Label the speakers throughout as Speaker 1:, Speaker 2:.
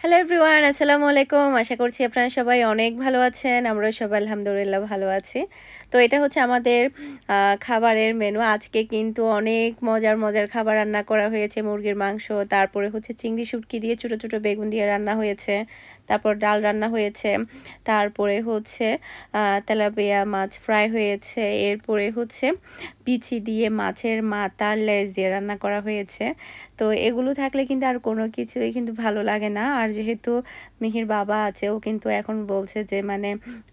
Speaker 1: Hello everyone আসসালামু আলাইকুম আশা করছি আপনারা সবাই অনেক ভালো আছেন। আমরা সবাই আলহামদুলিল্লাহ ভালো আছি। তো এটা হচ্ছে আমাদের খাবারের মেনু আজকে কিন্তু অনেক মজার মজার খাবার রান্না করা হয়েছে। মুরগির মাংস, তারপরে হচ্ছে চিংড়ি শুটকি দিয়ে ছোটো ছোটো বেগুন দিয়ে রান্না হয়েছে। তারপর ডাল রান্না হয়েছে, তারপরে হচ্ছে তেলাপিয়া মাছ ফ্রাই হয়েছে, এরপরে হচ্ছে বিচি দিয়ে মাছের মাথার লেজ দিয়ে রান্না করা হয়েছে। তো এগুলো থাকলে কিন্তু আর কোনো কিছুই কিন্তু ভালো লাগে না। আর যেহেতু মিহির বাবা আছে, ও কিন্তু এখন বলছে যে মানে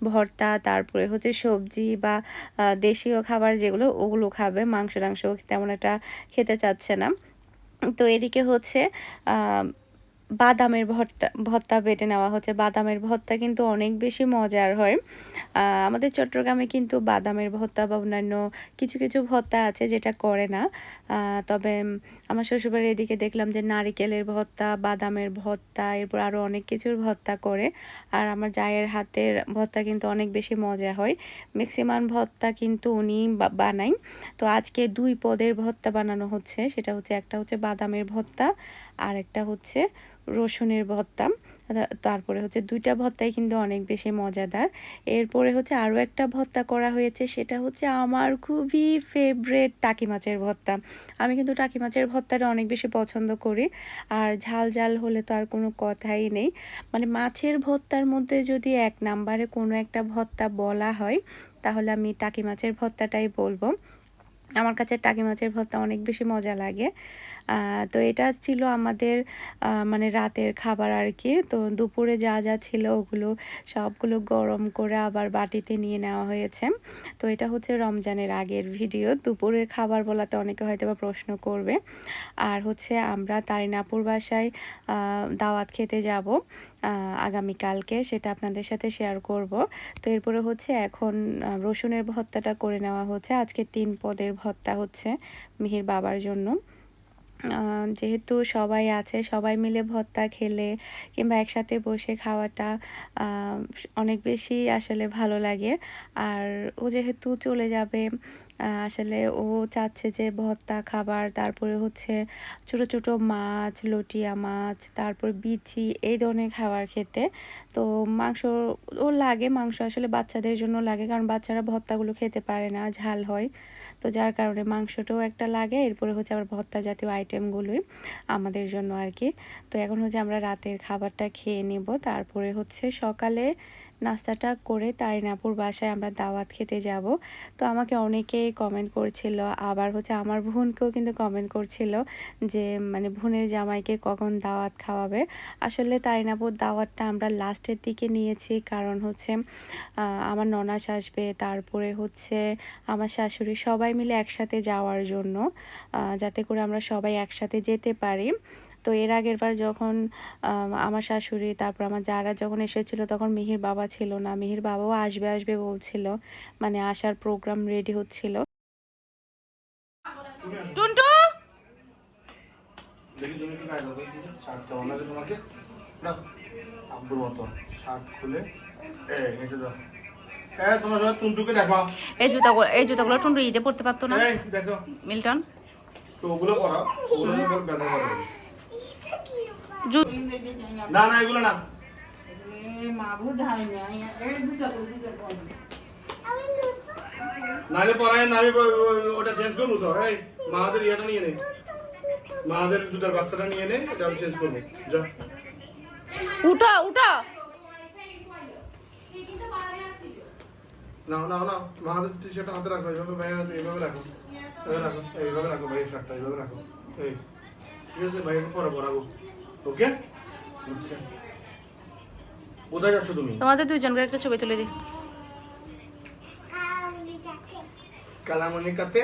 Speaker 1: ভর্তা, তারপরে হচ্ছে সবজি বা দেশীয় খাবার যেগুলো, ওগুলো খাবে মাংস টাংস তেমন একটা খেতে চাচ্ছে না। তো এদিকে হচ্ছে বাদামের ভর্তা ভর্তা বেটে নেওয়া হচ্ছে। বাদামের ভর্তা কিন্তু অনেক বেশি মজার হয়। আমাদের চট্টগ্রামে কিন্তু বাদামের ভর্তা বা অন্যান্য কিছু কিছু ভর্তা আছে যেটা করে না। তবে আমার শ্বশুরবাড়ির এদিকে দেখলাম যে নারিকেলের ভর্তা, বাদামের ভর্তা, এরপর আরও অনেক কিছুর ভর্তা করে। আর আমার জায়ের হাতের ভর্তা কিন্তু অনেক বেশি মজা হয়। ম্যাক্সিমাম ভর্তা কিন্তু উনি বা- বানায়। তো আজকে দুই পদের ভর্তা বানানো হচ্ছে। সেটা হচ্ছে একটা হচ্ছে বাদামের ভর্তা আর একটা হচ্ছে রসুনের ভর্তা তারপরে হচ্ছে দুইটা ভর্তাই কিন্তু অনেক বেশি মজাদার। এরপরে হচ্ছে আরও একটা ভর্তা করা হয়েছে, সেটা হচ্ছে আমার খুবই ফেভারেট টাকি মাছের ভর্তা। আমি কিন্তু টাকি মাছের ভর্তাটা অনেক বেশি পছন্দ করি, আর ঝাল ঝাল হলে তো আর কোনো কথাই নেই। মানে মাছের ভর্তার মধ্যে যদি এক নাম্বারে কোনো একটা ভর্তা বলা হয়, তাহলে আমি টাকি মাছের ভর্তাটাই বলব। আমার কাছে টাকি মাছের ভর্তা অনেক বেশি মজা লাগে। তো এটা ছিল আমাদের মানে রাতের খাবার আর কি তো দুপুরে যা যা ছিল ওগুলো সবগুলো গরম করে আবার বাটিতে নিয়ে নেওয়া হয়েছে। তো এটা হচ্ছে রমজানের আগের ভিডিও। দুপুরের খাবার বলাতে অনেকে হয়তো বা প্রশ্ন করবে। আর হচ্ছে আমরা তারিনাপুর বাসায় দাওয়াত খেতে যাব আগামীকালকে সেটা আপনাদের সাথে শেয়ার করব। তো এরপরে হচ্ছে এখন রসুনের ভর্তাটা করে নেওয়া হচ্ছে। আজকে তিন পদের ভর্তা হচ্ছে মিহির বাবার জন্য। যেহেতু সবাই আছে, সবাই মিলে ভর্তা খেলে কিংবা একসাথে বসে খাওয়াটা অনেক বেশি আসলে ভালো লাগে। আর ও যেহেতু চলে যাবে আসলে ও চাচ্ছে যে ভর্তা খাবার, তারপরে হচ্ছে ছোট ছোট মাছ, লটিয়া মাছ, তারপর বিচি, এই ধরনের খাবার খেতে। তো মাংস, ও লাগে মাংস, আসলে বাচ্চাদের জন্য লাগে, কারণ বাচ্চারা ভর্তাগুলো খেতে পারে না, ঝাল হয়। তো যার কারণে মাংসটাও একটা লাগে, এরপরে হচ্ছে আবার ভর্তা জাতীয় আইটেমগুলোই আমাদের জন্য আর কি। তো এখন হচ্ছে আমরা রাতের খাবারটা খেয়ে নেব, তারপরে হচ্ছে সকালে নাস্তাটা করে তারিনাপুর বাসায় আমরা দাওয়াত খেতে যাব। তো আমাকে অনেকেই কমেন্ট করছিল, আবার হচ্ছে আমার বোনকেও কিন্তু কমেন্ট করছিল যে মানে বোনের জামাইকে কখন দাওয়াত খাওয়াবে। আসলে তারিনাপুর দাওয়াতটা আমরা লাস্টের দিকে নিয়েছি, কারণ হচ্ছে আমার ননাস আসবে, তারপরে হচ্ছে আমার শাশুড়ি সবাই মিলে একসাথে যাওয়ার জন্য যাতে করে আমরা সবাই একসাথে যেতে পারি। তো এর আগের বার যখন আমার শাশুড়ি তারপর আমার যারা যখন এসেছিল তখন মিহির বাবা ছিল না। মিহির বাবাও আসবে আসবে বলছিল। মানে আসার প্রোগ্রাম রেডি হচ্ছিল।
Speaker 2: টুনটু!
Speaker 3: দেখি তুমি কি গায়ে দাও। শার্ট কেমন তোমাকে? দাও আব্বুর মতো। শার্ট খুলে। হেঁটে দাও হ্যাঁ তোমার সবাই টুনটুকে দেখো।
Speaker 2: এই জুতাগুলো এই জুতাগুলো টুনটু ঈদে পড়তে পারতো না?
Speaker 3: দেখো।
Speaker 2: মিল্টন?
Speaker 3: তো ওগুলো করা ওগুলো ব্যথা করে না না এগুলো না। নাহলে পরায় না আমি ওটা চেঞ্জ করব তো। এই মাদের ইয়েটা নিয়ে নে। মাদের জুতার বাক্সটা নিয়ে নে এটা আমি চেঞ্জ করব। যা।
Speaker 2: উঠো উঠো।
Speaker 3: নাও নাও নাও। মাদের টি শার্টটা হাতে রাখো এইভাবে ভাইয়ের হাতে এইভাবে রাখো। এইভাবে রাখো এইভাবে রাখো ভাইয়ের শার্টটা এইভাবে রাখো। এই ঠিক আছে ভাইকে পরে পরাবো। ওকে? আচ্ছা। কোথায় যাচ্ছ তুমি?
Speaker 2: তোমাদের দুইজনকে একটা ছবি তুলে দিই।
Speaker 3: কালামণি কাতে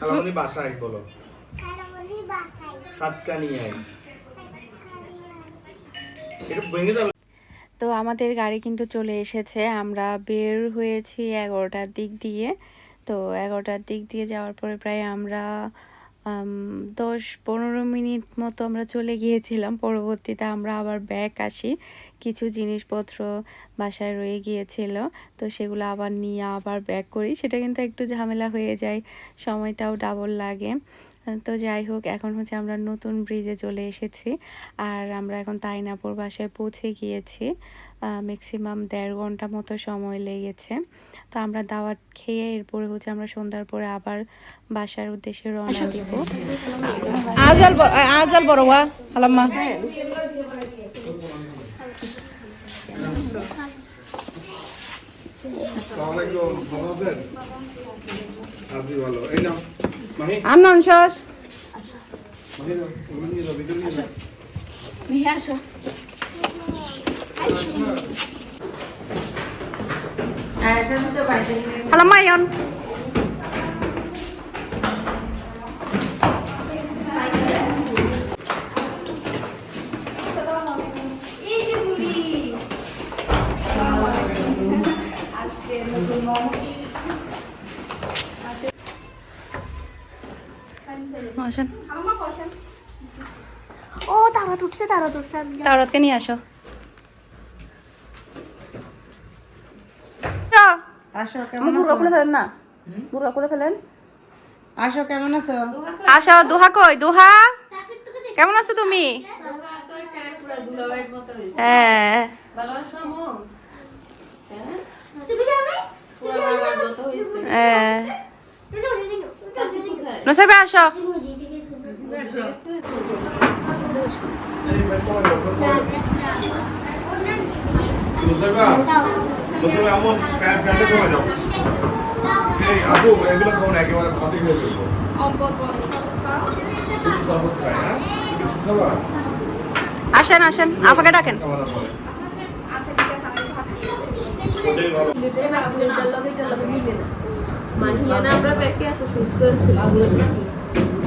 Speaker 3: কালামণি বাসায় বলো। এটা ভেঙে যাবে।
Speaker 1: তো আমাদের গাড়ি কিন্তু চলে এসেছে। আমরা বের হয়েছি এগারোটার দিক দিয়ে। তো এগারোটার দিক দিয়ে যাওয়ার পরে প্রায় আমরা আম, দশ পনেরো মিনিট মতো আমরা চলে গিয়েছিলাম। পরবর্তীতে আমরা আবার ব্যাক আসি। কিছু জিনিসপত্র বাসায় রয়ে গিয়েছিল, তো সেগুলো আবার নিয়ে আবার ব্যাক করি। সেটা কিন্তু একটু ঝামেলা হয়ে যায়, সময়টাও ডাবল লাগে। তো যাই হোক এখন হচ্ছে আমরা নতুন ব্রিজে চলে এসেছি। আর আমরা এখন তাইনাপুর বাসায় পৌঁছে গিয়েছি। ম্যাক্সিমাম দেড় ঘণ্টা মতো সময় লেগেছে। তো আমরা দাওয়াত খেয়ে এরপরে হচ্ছে আমরা সন্ধ্যার পরে আবার বাসার উদ্দেশ্যে রওনা দিব।
Speaker 2: আজাল বড় আজাল বড় ওয়া হালাম্মা
Speaker 3: আসসালামাইকুম ভালো আছেন? আছি ভালো। এই নাও। মাহি
Speaker 2: আর নন শেষ
Speaker 3: মাহি নাও এগুলো নিয়ে যাও ভিতরে নিয়ে যাও
Speaker 2: হালাম্মা ইয়ন আসেন
Speaker 4: ও তারা উঠছে তারা উঠছে
Speaker 2: তাওরাতকে নিয়ে আসো।
Speaker 5: আসো কেমন
Speaker 2: বুড়া ফেলেন না? বুড়া ফেলেন?
Speaker 5: আসো কেমন আছো?
Speaker 2: আসো দোহা কই? দোহা? কেমন আছো তুমি? হ্যাঁ।
Speaker 4: তুমি যাবে
Speaker 2: হ্যাঁ। আসো।
Speaker 3: এই ভাই তোমার মুসাইবা মুসাইবা আমন প্যান প্যান্টে কমে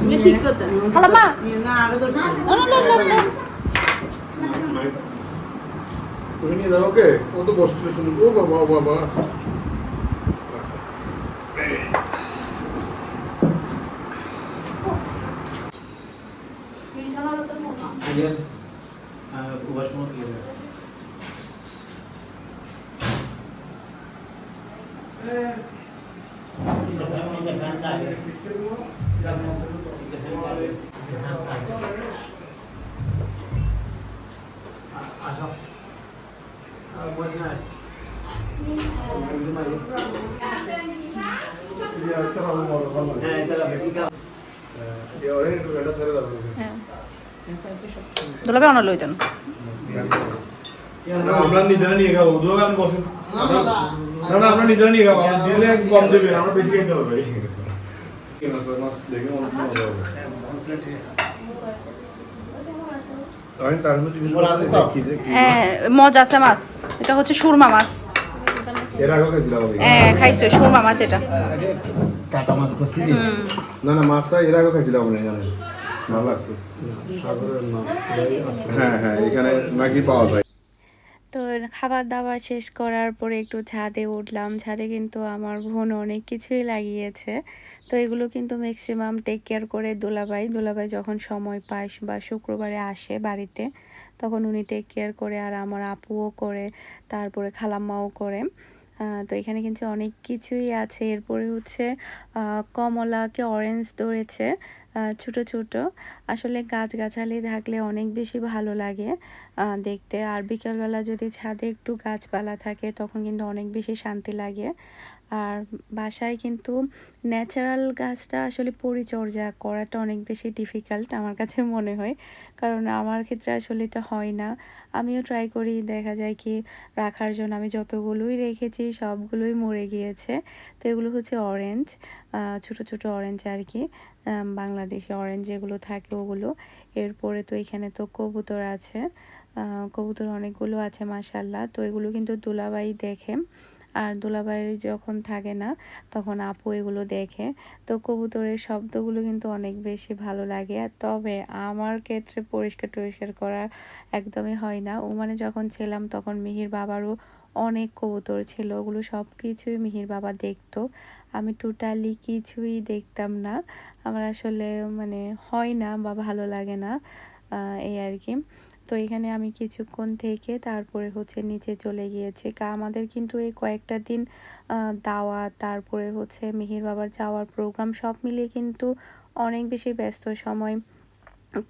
Speaker 3: আপু এগুলো খাও না
Speaker 5: না আরও দশ
Speaker 3: ভাই, তুমি নিয়ে যাও ওকে ও তো বসছিল শুধু ও বাবা ও বাবা
Speaker 2: দুলাবে অনার লইতেন
Speaker 3: আমরা নিজেরা নিয়ে খাব। দোকান বসুন আমরা- না না আমরা নিজেরা নিয়ে খাব। দিলে কম দেবেন আমরা বেশি খাইতে হবে। মাছ দেখে হচ্ছে মজা?
Speaker 2: হ্যাঁ আছে মাছ। এটা হচ্ছে সুরমা মাছ। হ্যাঁ খাইছো সুরমা মাছ এটা।
Speaker 6: কাটা মাছ করছি।
Speaker 3: না না মাছটা এর আগে খাইছিলাম ভালো লাগছে। হ্যাঁ হ্যাঁ এখানে নাকি পাওয়া যায়।
Speaker 1: তো খাবার দাবার শেষ করার পরে একটু ছাদে উঠলাম। ছাদে কিন্তু আমার বোন অনেক কিছুই লাগিয়েছে। তো এগুলো কিন্তু ম্যাক্সিমাম টেক কেয়ার করে দোলাবাই দোলাবাই যখন সময় পায় বা শুক্রবারে আসে বাড়িতে তখন উনি টেক কেয়ার করে আর আমার আপুও করে তারপরে খালাম্মাও করে। তো এখানে কিন্তু অনেক কিছুই আছে। এরপরে হচ্ছে কমলাকে অরেঞ্জ ধরেছে। ছোট ছোট। আসলে গাছগাছালি থাকলে অনেক বেশি ভালো লাগে দেখতে। আর বিকেলবেলা যদি ছাদে একটু গাছপালা থাকে, তখন কিন্তু অনেক বেশি শান্তি লাগে। আর বাসায় কিন্তু ন্যাচারাল গাছটা আসলে পরিচর্যা করাটা অনেক বেশি ডিফিকাল্ট আমার কাছে মনে হয়। কারণ আমার ক্ষেত্রে আসলে এটা হয় না। আমিও ট্রাই করি, দেখা যায় কি রাখার জন্য আমি যতগুলোই রেখেছি, সবগুলোই মরে গিয়েছে। তো এগুলো হচ্ছে অরেঞ্জ ছোট ছোট অরেঞ্জ আর কি। বাংলাদেশি অরেঞ্জ যেগুলো থাকে ওগুলো। এরপরে তো এখানে তো কবুতর আছে। কবুতর অনেকগুলো আছে মাসাল্লাহ তো এগুলো কিন্তু দুলাবাই দেখে। আর দুলাবাইয়ের যখন থাকে না, তখন আপু এগুলো দেখে। তো কবুতরের শব্দগুলো কিন্তু অনেক বেশি ভালো লাগে। তবে আমার ক্ষেত্রে পরিষ্কার টরিষ্কার করা একদমই হয় না। ও মানে যখন ছিলাম, তখন মিহির বাবারও অনেক কবুতর ছিল, ওগুলো সব কিছুই মিহির বাবা দেখতো। আমি টোটালি কিছুই দেখতাম না। আমার আসলে মানে হয় না বা ভালো লাগে না এই আর কি। তো এখানে আমি কিছুক্ষণ থেকে তারপরে হচ্ছে নিচে চলে গিয়েছি। কা, আমাদের কিন্তু এই কয়েকটা দিন দাওয়া তারপরে হচ্ছে মিহির বাবার যাওয়ার প্রোগ্রাম সব মিলিয়ে কিন্তু অনেক বেশি ব্যস্ত সময়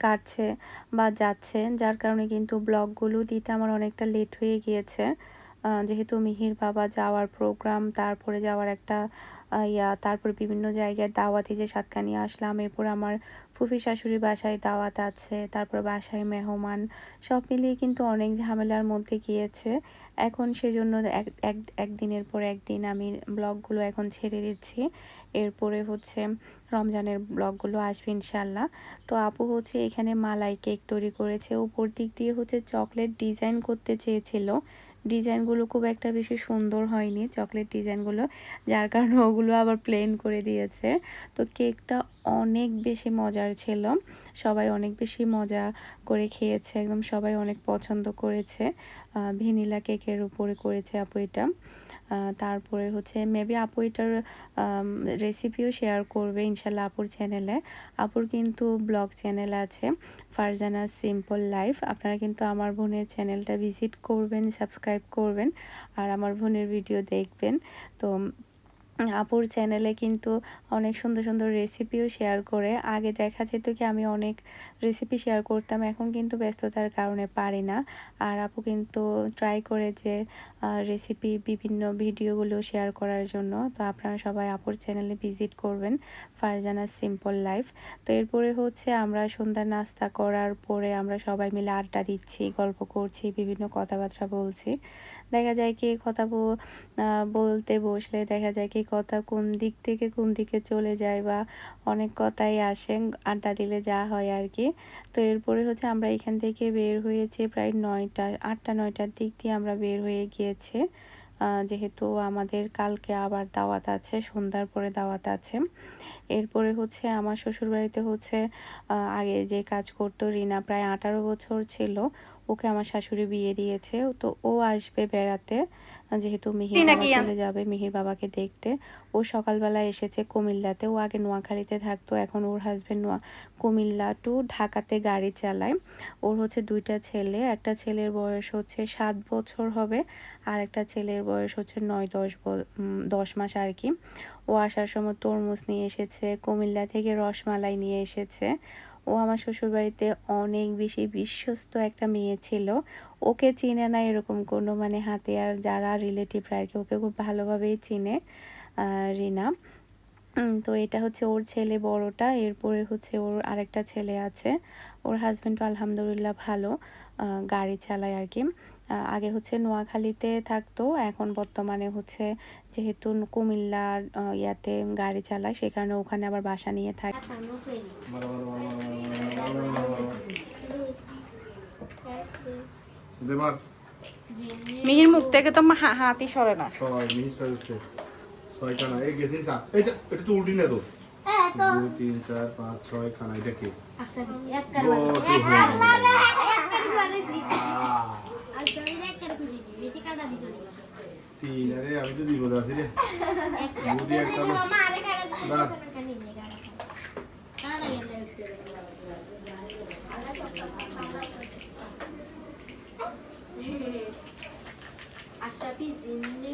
Speaker 1: কাটছে বা যাচ্ছে। যার কারণে কিন্তু ব্লগগুলো দিতে আমার অনেকটা লেট হয়ে গিয়েছে। যেহেতু মিহির বাবা যাওয়ার প্রোগ্রাম তারপরে যাওয়ার একটা ইয়া, তারপর বিভিন্ন জায়গায় দাওয়াতে যে সাতকানিয়ে আসলাম, এরপর আমার ফুফি শাশুড়ির বাসায় দাওয়াত আছে, তারপর বাসায় মেহমান, সব মিলিয়ে কিন্তু অনেক ঝামেলার মধ্যে গিয়েছে। এখন সেজন্য এক একদিনের পর একদিন আমি ব্লগগুলো এখন ছেড়ে দিচ্ছি। এরপরে হচ্ছে রমজানের ব্লগগুলো আসবে ইনশাল্লাহ তো আপু হচ্ছে এখানে মালাই কেক তৈরি করেছে, উপর দিক দিয়ে হচ্ছে চকলেট ডিজাইন করতে চেয়েছিল। ডিজাইনগুলো খুব একটা বেশি সুন্দর হয়নি, চকলেট ডিজাইনগুলো, যার কারণে ওগুলো আবার প্লেন করে দিয়েছে। তো কেকটা অনেক বেশি মজার ছিল, সবাই অনেক বেশি মজা করে খেয়েছে, একদম সবাই অনেক পছন্দ করেছে ভ্যানিলা কেকের উপরে করেছে আপু এটা। তারপরে হচ্ছে মেবি আপু এটার রেসিপিও শেয়ার করবে ইনশাল্লাহ আপুর চ্যানেলে আপুর কিন্তু ব্লগ চ্যানেল আছে ফারজানা সিম্পল লাইফ আপনারা কিন্তু আমার বোনের চ্যানেলটা ভিজিট করবেন সাবস্ক্রাইব করবেন, আর আমার বোনের ভিডিও দেখবেন। তো আপুর চ্যানেলে কিন্তু অনেক সুন্দর সুন্দর রেসিপিও শেয়ার করে। আগে দেখা যেত কি আমি অনেক রেসিপি শেয়ার করতাম, এখন কিন্তু ব্যস্ততার কারণে পারি না। আর আপু কিন্তু ট্রাই করে যে রেসিপি বিভিন্ন ভিডিওগুলো শেয়ার করার জন্য। তো আপনারা সবাই আপুর চ্যানেলে ভিজিট করবেন ফারজানা সিম্পল লাইফ তো এরপরে হচ্ছে আমরা সন্ধ্যা নাস্তা করার পরে আমরা সবাই মিলে আড্ডা দিচ্ছি, গল্প করছি, বিভিন্ন কথাবার্তা বলছি। দেখা যায় কি কথা বল- বলতে বসলে দেখা যায় কি কথা কোন দিক থেকে কোন দিকে চলে যায় বা অনেক কথাই আসে, আড্ডা দিলে যা হয় আর কি। তো এরপরে হচ্ছে আমরা এখান থেকে বের হয়েছে প্রায় নয়টা, আটটা, নয়টার দিক দিয়ে আমরা বের হয়ে গিয়েছে। যেহেতু আমাদের কালকে আবার দাওয়াত আছে, সন্ধ্যার পরে দাওয়াত আছে। এরপরে হচ্ছে আমার শ্বশুরবাড়িতে হচ্ছে আগে যে কাজ করতো রিনা প্রায় আঠারো বছর ছিল। ওকে আমার শাশুড়ি বিয়ে দিয়েছে। তো ও আসবে বেড়াতে যেহেতু মিহির বাবা চলে যাবে মিহির বাবাকে দেখতে। ও সকালবেলা এসেছে কুমিল্লাতে। ও আগে নোয়াখালীতে থাকতো এখন ওর হাজবেন্ড নোয়া কুমিল্লা টু ঢাকাতে গাড়ি চালায়। ওর হচ্ছে দুইটা ছেলে একটা ছেলের বয়স হচ্ছে সাত বছর হবে আর একটা ছেলের বয়স হচ্ছে নয় দশ দশ মাস আর কি। ও আসার সময় তরমুজ নিয়ে এসেছে, কুমিল্লা থেকে রসমালাই নিয়ে এসেছে। ও আমার শ্বশুরবাড়িতে অনেক বেশি বিশ্বস্ত একটা মেয়ে ছিল। ওকে চিনে না এরকম কোনো মানে হাতে আর যারা রিলেটিভরা আর কি, ওকে খুব ভালোভাবেই চিনে রিনা। তো এটা হচ্ছে ওর ছেলে বড়টা, এরপরে হচ্ছে ওর আরেকটা ছেলে আছে। ওর হাজবেন্ডও আলহামদুলিল্লাহ ভালো গাড়ি চালায় আর কি। আগে হচ্ছে নোয়াখালীতে থাকতো এখন বর্তমানে হচ্ছে যেহেতু কুমিল্লার ইয়াতে গাড়ি চালায় সে কারণে ওখানে আবার বাসা নিয়ে থাকে
Speaker 2: মিহির মুখ থেকে তো হা- হাতই সরে না।
Speaker 3: ছয়টা না এই গেছিস এটা এটা তো উল্টি না
Speaker 4: হ্যাঁ তো।
Speaker 3: দুই তিন চার পাঁচ ছয় খানা। এটা কি
Speaker 4: আচ্ছা এক কার
Speaker 3: ও,
Speaker 4: বানিয়েছি
Speaker 3: তুই
Speaker 4: এক
Speaker 3: হয়ে
Speaker 4: কার
Speaker 3: গেল।
Speaker 4: এক কার বানিয়েছি আর তুমি এক কার খুঁজেছি বেশি কাটা দিছো
Speaker 3: তিন আরে আমি তো দিব আছি রে বুদ্ধি একটা লোক।
Speaker 4: মামা আরে কাটা
Speaker 3: না।
Speaker 4: কানি নে কাটা কাটা গেলে একসে আশরাফি জিন্নি